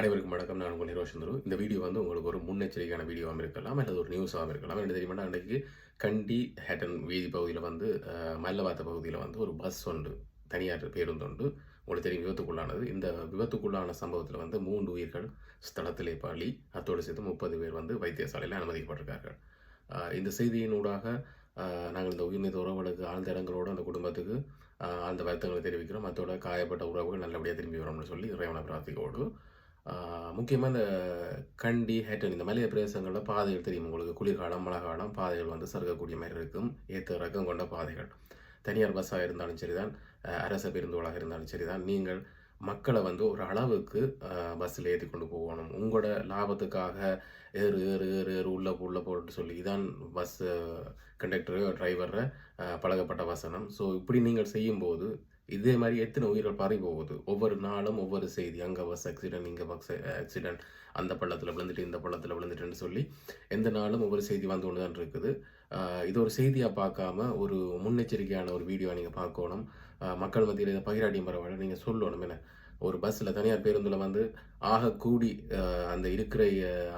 அனைவருக்கும் வணக்கம். நான் உங்கள் நிரோஷந்தரு இந்த வீடியோ வந்து உங்களுக்கு ஒரு முன்னெச்சரிக்கையான வீடியோவாக இருக்கலாம் அல்லது ஒரு நியூஸாகவும் இருக்கலாம் என்ன தெரியுமா அன்றைக்கு கண்டி ஹேட்டன் வீதி பகுதியில் வந்து மல்லவாத்த பகுதியில் வந்து ஒரு பஸ் ஒன்று தனியார் பேருந்து ஒன்று உங்களுக்கு தெரியும் விபத்துக்குள்ளானது. இந்த விபத்துக்குள்ளான சம்பவத்தில் வந்து மூன்று உயிர்கள் ஸ்தலத்திலே பாலி அத்தோடு சேர்த்து முப்பது பேர் வந்து வைத்தியசாலையில் அனுமதிக்கப்பட்டிருக்கார்கள். இந்த செய்தியினூடாக நாங்கள் இந்த உயிர்நீத்த உறவுகளுக்கு ஆழ்ந்த இடங்களோடு அந்த குடும்பத்துக்கு அந்த ஆழ்ந்த வருத்தங்களை தெரிவிக்கிறோம். அத்தோட காயப்பட்ட உறவுகள் நல்லபடியாக திரும்பி வரோம்னு சொல்லி இறைவன பிரார்த்திக்கோடு முக்கியமாக இந்த கண்டி ஹேட்டன் இந்த மலைய பிரதேசங்களில் பாதைகள் தெரியும் உங்களுக்கு. குளிர்காலம் மழை காலம் பாதைகள் வந்து சறுக்கக்கூடிய மாதிரி இருக்கும். ஏற்ற ரகம் கொண்ட பாதைகள். தனியார் பஸ்ஸாக இருந்தாலும் சரிதான். தான் அரச பேருந்துகளாக இருந்தாலும் சரிதான். நீங்கள் மக்களை வந்து ஒரு அளவுக்கு பஸ்ஸில் ஏற்றி கொண்டு போகணும். உங்களோட லாபத்துக்காக ஏறு ஏறு ஏறு ஏறு உள்ள உள்ளே உள்ள போட்டு சொல்லி இதான் பஸ் கண்டக்டரோ டிரைவரை பழகப்பட்ட வசனம். ஸோ இப்படி நீங்கள் செய்யும்போது இதே மாதிரி எத்தனை உயிர்கள் பறி போகுது ஒவ்வொரு நாளும் ஒவ்வொரு செய்தி. அங்கே பஸ் ஆக்சிடென்ட் இங்கே பஸ் ஆக்சிடென்ட் அந்த பள்ளத்தில் விழுந்துட்டு இந்த பள்ளத்தில் விழுந்துட்டுன்னு சொல்லி எந்த நாளும் ஒவ்வொரு செய்தி வந்து கொண்டு தான் இருக்குது இது ஒரு செய்தியாக பார்க்காம ஒரு முன்னெச்சரிக்கையான ஒரு வீடியோ நீங்கள் பார்க்கணும். மக்கள் மத்தியில் இதை பகிராடியும் பரவாயில்ல. நீங்கள் சொல்லணும். என்ன? ஒரு பஸ்ஸில் தனியார் பேருந்தில் வந்து ஆக கூடி அந்த இருக்கிற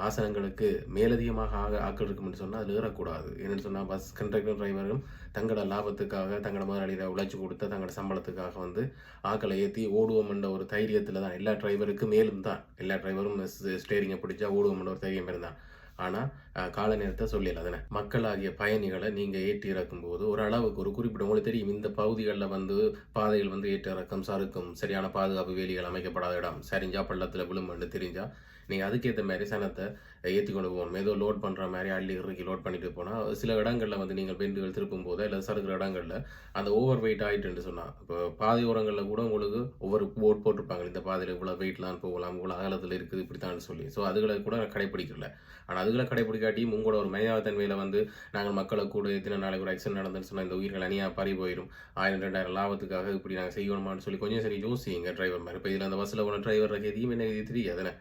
ஆசனங்களுக்கு மேலதிகமாக ஆக ஆக்கள் இருக்கும்னு சொன்னால் அது ஏறக்கூடாது. என்னென்னு சொன்னால் பஸ் கண்டக்டர் டிரைவரும் தங்களோட லாபத்துக்காக தங்களோட முதலாளியில் உழைச்சி கொடுத்த தங்களோட சம்பளத்துக்காக வந்து ஆக்களை ஏற்றி ஓடுவோம் என்ற ஒரு தைரியத்தில் தான். எல்லா டிரைவருக்கும் மேலும் தான். எல்லா டிரைவரும் ஸ்டேரிங்கை பிடிச்சா ஓடுவோம் என்ற ஒரு தைரியம் இருந்தான் ஆனால் கால நேரத்தை சொல்லிடலாம் தானே மக்களாகிய பயணிகளை நீங்கள் ஏற்றி இறக்கும் போது ஒரு அளவுக்கு ஒரு குறிப்பிட்ட உங்களுக்கு தெரியும் இந்த பகுதிகளில் வந்து பாதைகள் வந்து ஏற்ற இறக்கம் சறுக்கும் சரியான பாதுகாப்பு வேலிகள் அமைக்கப்படாத இடம் சரிஞ்சா பள்ளத்தில் விழும்புன்னு தெரிஞ்சா நீங்கள் அதுக்கேற்ற மாதிரி சனத்தை ஏற்றி கொண்டு போகணும். ஏதோ லோட் பண்ணுற மாதிரி அள்ளி இறக்கி லோட் பண்ணிட்டு போனால் சில இடங்களில் வந்து நீங்கள் பெண்டுகள் திருப்பும் போதோ இல்லை சறுக்கிற இடங்களில் அந்த ஓவர் வெயிட் ஆகிட்டுன்னு சொன்னால் இப்போ பாதையோரங்களில் கூட உங்களுக்கு ஒவ்வொரு போட் போட்டிருப்பாங்க இந்த பாதையில் இவ்வளோ வெயிட்லாம் போகலாம் இவ்வளோ அகலத்தில் இருக்குது இப்படித்தான் சொல்லி. ஸோ அதுகளை கூட கடைப்பிடிக்கல. ஆனால் அதுகளை காட்டியும் உங்களோட ஒரு மையாவத்தன்மையில் வந்து நாங்கள் மக்களை கூட எத்தனை நாளைக்கு ஒரு ஆக்சிடென்ட் நடந்துன்னு சொன்னால் இந்த உயிர்கள் அணியாக பறி போயிடும் ஆயிரம் ரெண்டாயிரம் லாபத்துக்காக இப்படி நாங்கள் செய்யணுமான்னு சொல்லி கொஞ்சம் சரி யோசிங்க டிரைவர் மாதிரி இப்போ இதில் அந்த பஸ்ஸில் போன டிரைவர் எதையும் என்ன இது தெரியாதுன்னு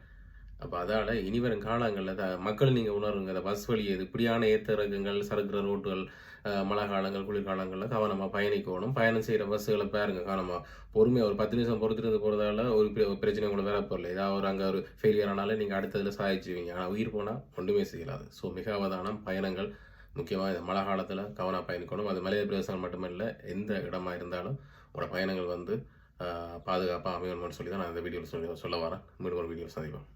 அப்போ அதால் இனி வரும் காலங்களில் த மக்கள் நீங்கள் உணருங்க. அதை பஸ் வழி எது இப்படியான ஏற்ற சறுக்கிற ரோட்டுகள் மழை காலங்கள் குளிர்காலங்களில் கவனமாக பயணிக்கணும். பயணம் செய்கிற பஸ்ஸுகளை பாருங்க கவனமாக பொறுமையாக ஒரு பத்து நிமிஷம் பொறுத்திருந்து போகிறதால ஒரு ஒரு பிரச்சனை கூட வேற போகல ஏதாவது ஒரு அங்கே ஒரு ஃபெயிலியர் ஆனாலும் நீங்கள் அடுத்ததில் சாதிச்சுவீங்க ஆனால் உயிர் போனால் ஒன்றுமே செய்யலாது. ஸோ மிக அவதானம் பயணங்கள். முக்கியமாக இந்த மழை காலத்தில் கவனம் பயணிக்கணும். அது மலைய பிரதேசங்கள் மட்டுமில்லை எந்த இடமா இருந்தாலும் உங்களோட பயணங்கள் வந்து பாதுகாப்பாக அமையணும்னு சொல்லி தான் நான் இந்த வீடியோவில் சொல்லி சொல்ல வரேன். மீண்டும் ஒரு வீடியோ சந்திப்போம்.